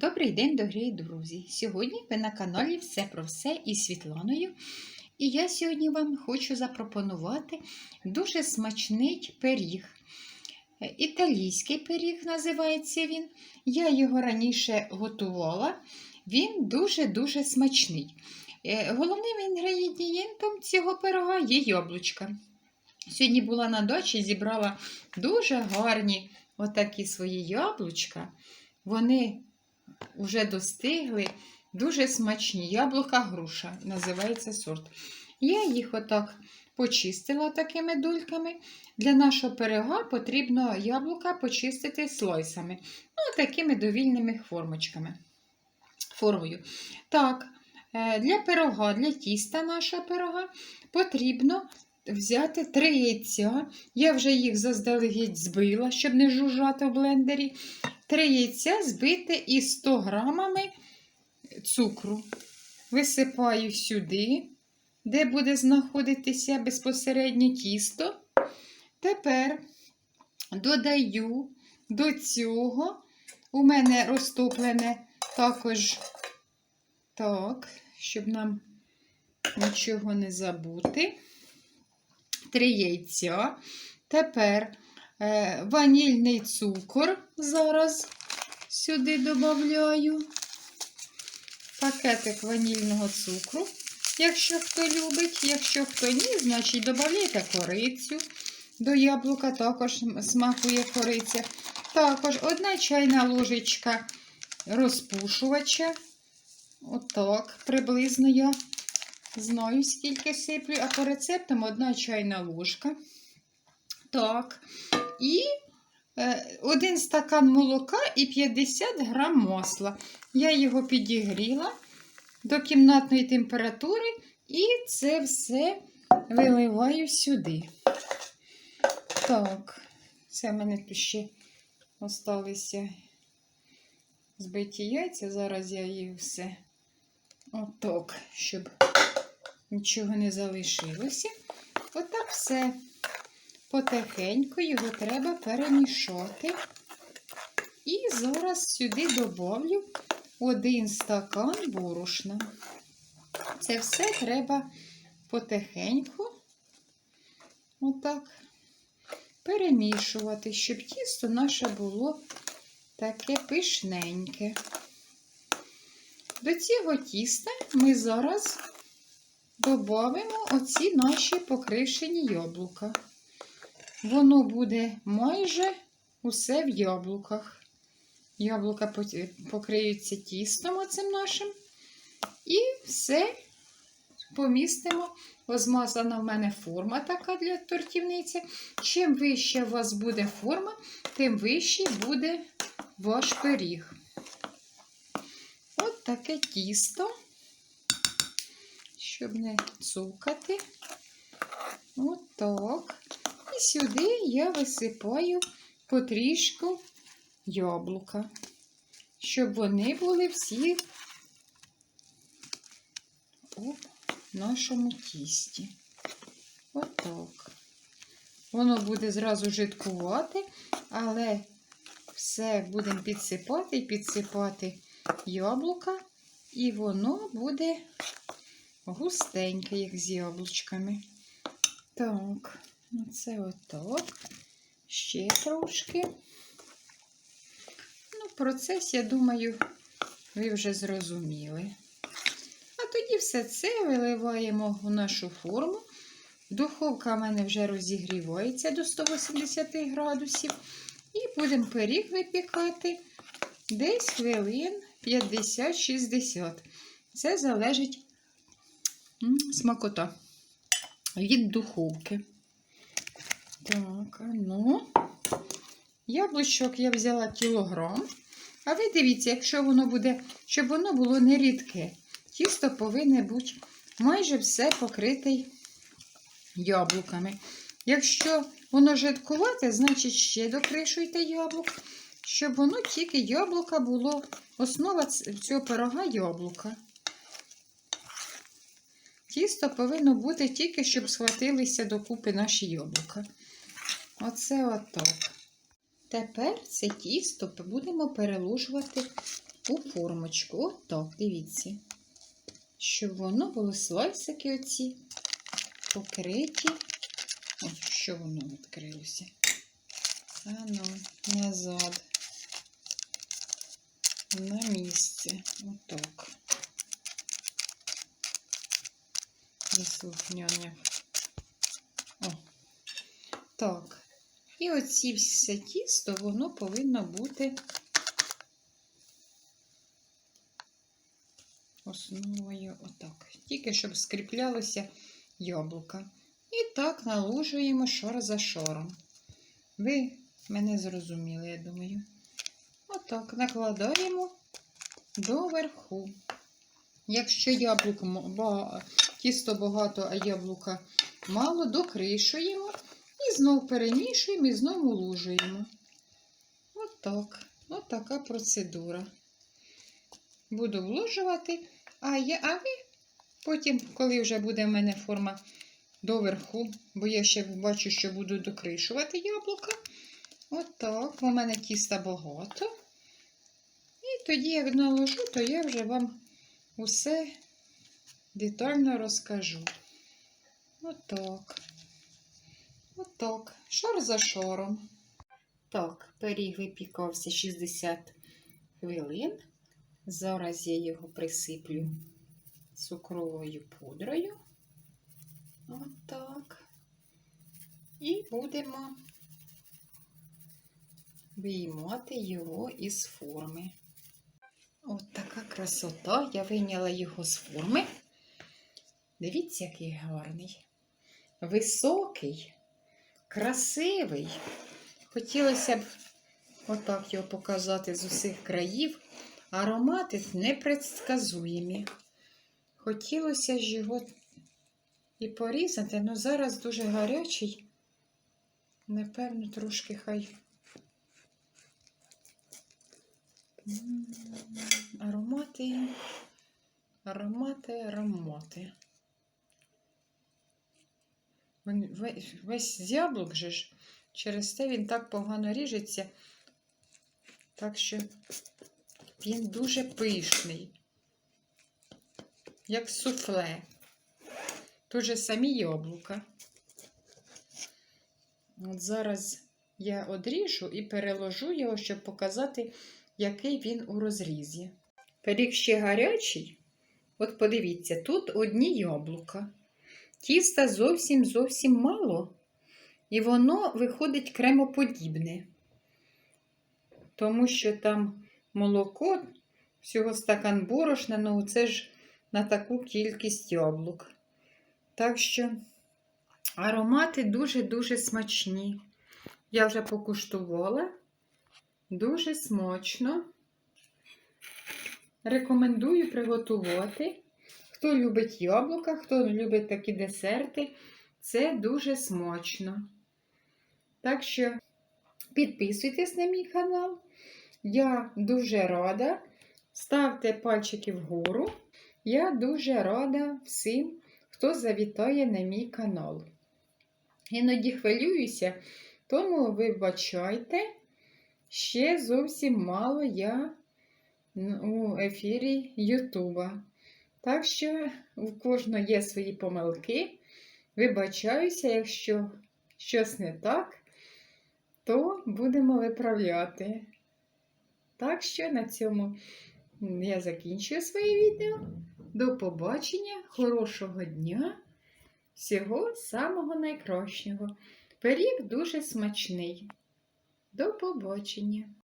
Добрий день, дорогі друзі! Сьогодні ви на каналі Все про все із Світланою. І я сьогодні вам хочу запропонувати дуже смачний пиріг. Е, Італійський пиріг називається він. Я його раніше готувала. Він дуже-дуже смачний. Е, Головним інгредієнтом цього пирога є яблучка. Сьогодні була на дачі, зібрала дуже гарні отакі свої яблучка. Вони вже достигли, дуже смачні. Яблука груша, називається сорт. Я їх отак почистила такими дольками. Для нашого пирога потрібно яблука почистити слойсами. Ну, такими довільними формочками. Формою. Так, е, для пирога, для тіста нашого пирога потрібно взяти три яйця. Я вже їх заздалегідь збила, щоб не жужжати в блендері. Три яйця збити із 100 грамами цукру. Висипаю сюди, де буде знаходитися безпосередньо тісто. Тепер додаю до цього, у мене розтоплене також так, щоб нам нічого не забути. Три яйця. Тепер ванільний цукор зараз сюди додаю. Пакетик ванільного цукру, якщо хто любить. Якщо хто ні, значить додайте корицю. До яблука також смакує кориця. Також одна чайна ложечка розпушувача. Отак, приблизно я знаю, скільки сиплю, а по рецептам одна чайна ложка. Так. І е, один стакан молока і 50 грам масла. Я його підігріла до кімнатної температури і це все виливаю сюди. Так, це в мене тут ще залишилися збиті яйця. Зараз я їх все отак, щоб нічого не залишилося. Отак все. Потихеньку його треба перемішати. І зараз сюди добавлю один стакан борошна. Це все треба потихеньку, отак, перемішувати, щоб тісто наше було таке пишненьке. До цього тіста ми зараз додамо оці наші покришені яблука. Воно буде майже усе в яблуках. Яблука покриються тістом оцим нашим. І все помістимо. Розмазана в мене форма така для тортівниці. Чим вища у вас буде форма, тим вищий буде ваш пиріг. От таке тісто, щоб не цукати. Отак. І сюди я висипаю потрішку яблука, щоб вони були всі у нашому тісті. Отак. Воно буде зразу жидкувати, але все будемо підсипати і підсипати яблука, і воно буде густеньке, як з яблучками. Так, оце отак. Ще трошки. Ну, процес, я думаю, ви вже зрозуміли. А тоді все це виливаємо в нашу форму. Духовка в мене вже розігрівається до 180 градусів. І будемо пиріг випікати десь хвилин 50-60. Це залежить смакота від духовки. Так, ну, яблучок я взяла кілограм. А ви дивіться, якщо воно буде, щоб воно було не рідке, тісто повинне бути майже все покрите яблуками. Якщо воно жидкувате, значить ще докришуйте яблук, щоб воно тільки яблука було, основа цього пирога яблука. Тісто повинно бути тільки, щоб схватилися докупи наші яблука. Оце отак. Тепер це тісто будемо переложувати у формочку. От так, дивіться. Щоб воно було слайсики оці покриті. Ось, що воно відкрилося. А ну, назад. На місце. Отак. Неслухняне. О. Так. І оці все тісто, воно повинно бути основою отак. Тільки щоб скріплялося яблука. І так наложуємо шар за шаром. Ви мене зрозуміли, я думаю. Отак накладаємо доверху. Якщо яблук тісто багато, а яблука мало, докришуємо знову перемішуємо і знову ложуємо. Отак. От така процедура. Буду вложувати, а, я, а ви потім, коли вже буде в мене форма доверху, бо я ще бачу, що буду докришувати яблука. Отак, у мене тіста багато. І тоді, як наложу, то я вже вам усе детально розкажу. Отак. Отак. Шар за шаром. Так, пиріг випікався 60 хвилин. Зараз я його присиплю цукровою пудрою. Отак. І будемо виймати його із форми. От така красота. Я вийняла його з форми. Дивіться, який гарний. Високий, красивий. Хотілося б отак його показати з усіх країв. Аромати непредсказуємі. Хотілося ж його і порізати, але зараз дуже гарячий. Напевно, трошки хай. Аромати, аромати, аромати. Весь, яблук же ж, через те він так погано ріжеться. Так що він дуже пишний, як суфле. Тут же самі яблука. От зараз я одріжу і переложу його, щоб показати, який він у розрізі. Пиріг ще гарячий. От подивіться, тут одні яблука. Тіста зовсім зовсім мало, і воно виходить кремоподібне, тому що там молоко, всього стакан борошна, ну це ж на таку кількість яблук. Так що аромати дуже-дуже смачні. Я вже покуштувала. Дуже смачно. Рекомендую приготувати. Хто любить яблука, хто любить такі десерти, це дуже смачно. Так що підписуйтесь на мій канал. Я дуже рада. Ставте пальчики вгору. Я дуже рада всім, хто завітає на мій канал. Іноді хвилююся, тому вибачайте, ще зовсім мало я у ефірі Ютуба. Так що у кожного є свої помилки. Вибачаюся, якщо щось не так, то будемо виправляти. Так що на цьому я закінчую своє відео. До побачення, хорошого дня, всього самого найкращого. Пиріг дуже смачний. До побачення!